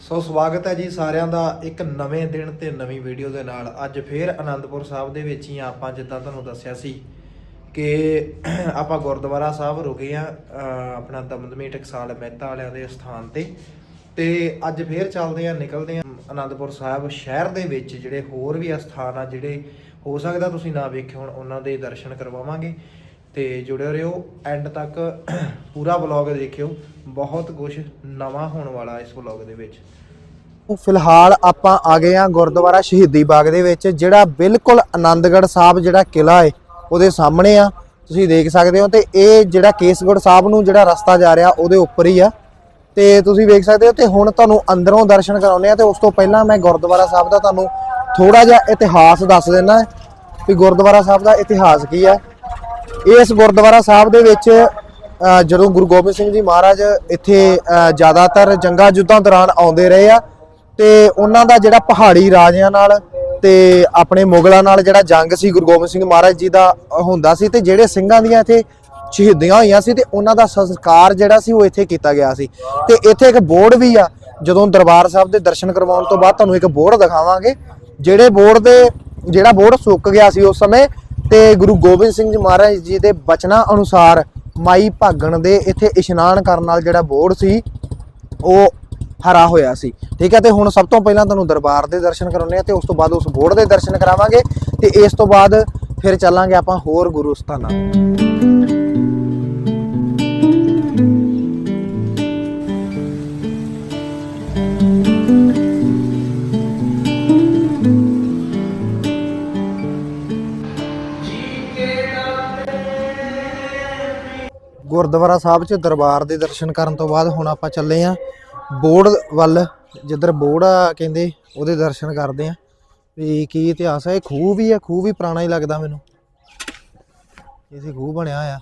ਸੋ ਸਵਾਗਤ ਹੈ ਜੀ ਸਾਰਿਆਂ ਦਾ ਇੱਕ ਨਵੇਂ ਦਿਨ ਤੇ ਨਵੀਂ ਵੀਡੀਓ ਦੇ ਨਾਲ। ਅੱਜ ਫੇਰ ਆਨੰਦਪੁਰ ਸਾਹਿਬ ਦੇ ਵਿੱਚ ਹੀ ਆਪਾਂ ਜਿੱਦਾਂ ਤੁਹਾਨੂੰ ਦੱਸਿਆ ਸੀ ਕਿ ਆਪਾਂ ਗੁਰਦੁਆਰਾ ਸਾਹਿਬ ਰੁਕੇ ਆ ਆਪਣਾ ਦਮਦਮੀ ਟਕਸਾਲ ਮਹਿਤਾ ਵਾਲਿਆਂ ਦੇ ਸਥਾਨ ਤੇ। ਤੇ ਅੱਜ ਫੇਰ ਚੱਲਦੇ ਆ ਨਿਕਲਦੇ ਆ ਆਨੰਦਪੁਰ ਸਾਹਿਬ ਸ਼ਹਿਰ ਦੇ ਵਿੱਚ, ਜਿਹੜੇ ਹੋਰ ਵੀ ਅਸਥਾਨ ਆ, ਜਿਹੜੇ ਹੋ ਸਕਦਾ ਤੁਸੀਂ ਨਾ ਵੇਖੇ ਹੋਣ, ਉਹਨਾਂ ਦੇ ਦਰਸ਼ਨ ਕਰਵਾਵਾਂਗੇ। ਤੇ ਜੁੜੇ ਰਹੋ। ਐਂਡ ਤੱਕ ਪੂਰਾ ਵਲੌਗ ਦੇਖਿਓ। ਬਹੁਤ ਕੁਝ ਨਵਾਂ ਹੋਣ ਵਾਲਾ ਇਸ ਵਲੌਗ ਦੇ ਵਿੱਚ। ਫਿਲਹਾਲ ਆਪਾਂ ਆ ਗਏ ਆ ਗੁਰਦੁਆਰਾ ਸ਼ਹੀਦੀ ਬਾਗ ਦੇ ਵਿੱਚ, ਜਿਹੜਾ ਬਿਲਕੁਲ ਆਨੰਦਗੜ੍ਹ ਸਾਹਿਬ ਜਿਹੜਾ ਕਿਲਾ ਹੈ, ਉਹਦੇ ਸਾਹਮਣੇ ਆ। ਤੁਸੀਂ ਦੇਖ ਸਕਦੇ ਹੋ ਤੇ ਇਹ ਜਿਹੜਾ ਕੇਸਗੜ੍ਹ ਸਾਹਿਬ ਨੂੰ ਜਿਹੜਾ ਰਸਤਾ ਜਾ ਰਿਹਾ, ਉਹਦੇ ਉੱਪਰ ਹੀ ਆ। ਤੇ ਤੁਸੀਂ ਵੇਖ ਸਕਦੇ ਹੋ ਤੇ ਹੁਣ ਤੁਹਾਨੂੰ ਅੰਦਰੋਂ ਦਰਸ਼ਨ ਕਰਾਉਣੇ ਆ ਤੇ ਉਸ ਤੋਂ ਪਹਿਲਾਂ ਮੈਂ ਗੁਰਦੁਆਰਾ ਸਾਹਿਬ ਦਾ ਤੁਹਾਨੂੰ ਥੋੜਾ ਜਿਹਾ ਇਤਿਹਾਸ ਦੱਸ ਦਿੰਦਾ। ਵੀ ਗੁਰਦੁਆਰਾ ਸਾਹਿਬ ਦਾ ਇਤਿਹਾਸ ਕੀ ਹੈ? ਇਸ ਗੁਰਦੁਆਰਾ ਸਾਹਿਬ ਦੇ ਵਿੱਚ ਜਦੋਂ ਗੁਰੂ ਗੋਬਿੰਦ ਸਿੰਘ ਜੀ ਮਹਾਰਾਜ ਇੱਥੇ ਜ਼ਿਆਦਾਤਰ ਜੰਗਾਂ ਯੁੱਧਾਂ ਦੌਰਾਨ ਆਉਂਦੇ ਰਹੇ ਆ, ਤੇ ਉਹਨਾਂ ਦਾ ਜਿਹੜਾ ਪਹਾੜੀ ਰਾਜਿਆਂ ਨਾਲ ਤੇ ਆਪਣੇ ਮੁਗਲਾਂ ਨਾਲ ਜਿਹੜਾ ਜੰਗ ਸੀ, ਗੁਰੂ ਗੋਬਿੰਦ ਸਿੰਘ ਮਹਾਰਾਜ ਜੀ ਦਾ ਹੁੰਦਾ ਸੀ ਤੇ ਜਿਹੜੇ ਸਿੰਘਾਂ ਦੀਆਂ ਇੱਥੇ ਸ਼ਹੀਦੀਆਂ ਹੋਈਆਂ ਸੀ ਤੇ ਉਹਨਾਂ ਦਾ ਸੰਸਕਾਰ ਜਿਹੜਾ ਸੀ ਉਹ ਇੱਥੇ ਕੀਤਾ ਗਿਆ ਸੀ। ਤੇ ਇੱਥੇ ਇੱਕ ਬੋਰਡ ਵੀ ਆ, ਜਦੋਂ ਦਰਬਾਰ ਸਾਹਿਬ ਦੇ ਦਰਸ਼ਨ ਕਰਵਾਉਣ ਤੋਂ ਬਾਅਦ ਤੁਹਾਨੂੰ ਇੱਕ ਬੋਰਡ ਦਿਖਾਵਾਂਗੇ, ਜਿਹੜੇ ਬੋਰਡ ਦੇ, ਜਿਹੜਾ ਬੋਰਡ ਸੁੱਕ ਗਿਆ ਸੀ ਉਸ ਸਮੇਂ ਤੇ ਗੁਰੂ ਗੋਬਿੰਦ ਸਿੰਘ ਜੀ ਮਹਾਰਾਜ ਜੀ ਦੇ ਬਚਨਾਂ ਅਨੁਸਾਰ ਮਾਈ ਭਾਗਣ ਦੇ ਇੱਥੇ ਇਸ਼ਨਾਨ ਕਰਨ ਨਾਲ ਜਿਹੜਾ ਬੋਰਡ ਸੀ, ਉਹ ਹਰਾ ਹੋਇਆ ਸੀ। ਠੀਕ ਹੈ, ਤੇ ਹੁਣ ਸਭ ਤੋਂ ਪਹਿਲਾਂ ਤੁਹਾਨੂੰ ਦਰਬਾਰ ਦੇ ਦਰਸ਼ਨ ਕਰਾਉਣੇ ਆ ਤੇ ਉਸ ਤੋਂ ਬਾਅਦ ਉਸ ਬੋਰਡ ਦੇ ਦਰਸ਼ਨ ਕਰਾਵਾਂਗੇ ਤੇ ਇਸ ਤੋਂ ਬਾਅਦ ਫਿਰ ਚੱਲਾਂਗੇ ਆਪਾਂ ਹੋਰ ਗੁਰੂ ਸਥਾਨਾਂ ਗੁਰਦੁਆਰਾ ਸਾਹਿਬ 'ਚ ਦਰਬਾਰ ਦੇ ਦਰਸ਼ਨ ਕਰਨ ਤੋਂ ਬਾਅਦ ਹੁਣ ਆਪਾਂ ਚੱਲੇ ਆ ਬੋਰਡ ਵੱਲ। ਜਿੱਧਰ ਬੋੜ ਆ ਕਹਿੰਦੇ, ਉਹਦੇ ਦਰਸ਼ਨ ਕਰਦੇ ਆ। ਵੀ ਕੀ ਇਤਿਹਾਸ ਹੈ ਇਹ ਖੂਹ ਵੀ ਆ, ਖੂਹ ਵੀ ਪੁਰਾਣਾ ਹੀ ਲੱਗਦਾ ਮੈਨੂੰ। ਇਸੇ ਖੂਹ ਬਣਿਆ ਆ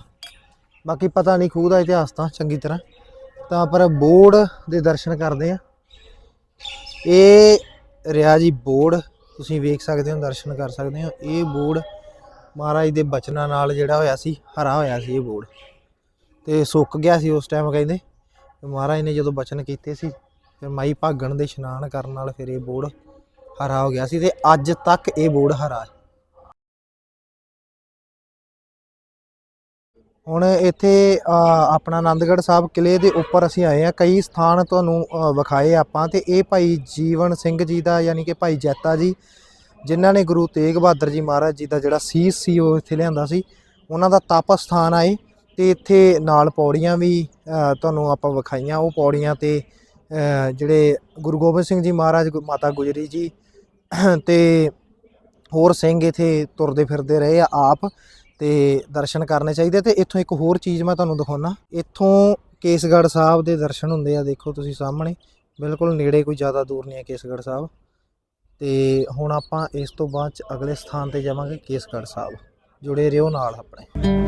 ਬਾਕੀ ਪਤਾ ਨਹੀਂ ਖੂਹ ਦਾ ਇਤਿਹਾਸ ਤਾਂ ਚੰਗੀ ਤਰ੍ਹਾਂ। ਤਾਂ ਪਰ ਬੋੜ ਦੇ ਦਰਸ਼ਨ ਕਰਦੇ ਆ। ਇਹ ਰਿਆ ਜੀ ਬੋਰਡ ਤੁਸੀਂ ਵੇਖ ਸਕਦੇ ਹੋ, ਦਰਸ਼ਨ ਕਰ ਸਕਦੇ ਹੋ। ਇਹ ਬੋਰਡ ਮਹਾਰਾਜ ਦੇ ਬਚਨਾਂ ਨਾਲ ਜਿਹੜਾ ਹੋਇਆ ਸੀ, ਹਰਾ ਹੋਇਆ ਸੀ ਇਹ ਬੋਰਡ ਤੇ ਸੁੱਕ ਗਿਆ ਸੀ ਉਸ ਟਾਈਮ ਕਹਿੰਦੇ। ਤੇ ਮਹਾਰਾਜ ਨੇ ਜਦੋਂ ਬਚਨ ਕੀਤੇ ਸੀ, ਫਿਰ ਮਾਈ ਭਾਗਣ ਦੇ ਇਸ਼ਨਾਨ ਕਰਨ ਨਾਲ ਫਿਰ ਇਹ ਬੋਰਡ ਹਰਾ ਹੋ ਗਿਆ ਸੀ ਤੇ ਅੱਜ ਤੱਕ ਇਹ ਬੋਰਡ ਹਰਾ ਹੈ। ਹੁਣ ਇੱਥੇ ਆਪਣਾ ਆਨੰਦਗੜ੍ਹ ਸਾਹਿਬ ਕਿਲੇ ਦੇ ਉੱਪਰ ਅਸੀਂ ਆਏ ਆ ਕਈ ਸਥਾਨ ਤੁਹਾਨੂੰ ਵਿਖਾਏ ਆਪਾਂ ਤੇ ਇਹ ਭਾਈ ਜੀਵਨ ਸਿੰਘ ਜੀ ਦਾ ਯਾਨੀ ਕਿ ਭਾਈ ਜੈਤਾ ਜੀ, ਜਿਨ੍ਹਾਂ ਨੇ ਗੁਰੂ ਤੇਗ ਬਹਾਦਰ ਜੀ ਮਹਾਰਾਜ ਜੀ ਦਾ ਜਿਹੜਾ ਸੀਸ ਸੀ, ਉਹ ਇੱਥੇ ਲਿਆਂਦਾ ਸੀ। ਉਹਨਾਂ ਦਾ ਤਪ ਸਥਾਨ ਆਏ ਤੇ ਇੱਥੇ ਨਾਲ ਪੌੜੀਆਂ ਵੀ ਤੁਹਾਨੂੰ ਆਪਾਂ ਵਿਖਾਈਆਂ। ਉਹ ਪੌੜੀਆਂ ਤੇ ਜਿਹੜੇ ਗੁਰੂ ਗੋਬਿੰਦ ਸਿੰਘ ਜੀ ਮਹਾਰਾਜ ਗੁ- ਮਾਤਾ ਗੁਜਰੀ ਜੀ ਤੇ ਹੋਰ ਸਿੰਘ ਇੱਥੇ ਤੁਰਦੇ ਫਿਰਦੇ ਰਹੇ ਆ ਆਪ, ਤੇ ਦਰਸ਼ਨ ਕਰਨੇ ਚਾਹੀਦੇ। ਤੇ ਇੱਥੋਂ ਇੱਕ ਹੋਰ ਚੀਜ਼ ਮੈਂ ਤੁਹਾਨੂੰ ਦਿਖਾਉਣਾ ਇੱਥੋਂ ਕੇਸਗੜ੍ਹ ਸਾਹਿਬ ਦੇ ਦਰਸ਼ਨ ਹੁੰਦੇ ਆ, ਦੇਖੋ ਤੁਸੀਂ ਸਾਹਮਣੇ। ਬਿਲਕੁਲ ਨੇੜੇ ਕੋਈ ਜ਼ਿਆਦਾ ਦੂਰ ਨਹੀਂ ਹੈ ਕੇਸਗੜ੍ਹ ਸਾਹਿਬ। ਤੇ ਹੁਣ ਆਪਾਂ ਇਸ ਤੋਂ ਬਾਅਦ ਚ ਅਗਲੇ ਸਥਾਨ ਤੇ ਜਾਵਾਂਗੇ ਕੇਸਗੜ੍ਹ ਸਾਹਿਬ। ਜੁੜੇ ਰਹੋ ਨਾਲ ਆਪਣੇ।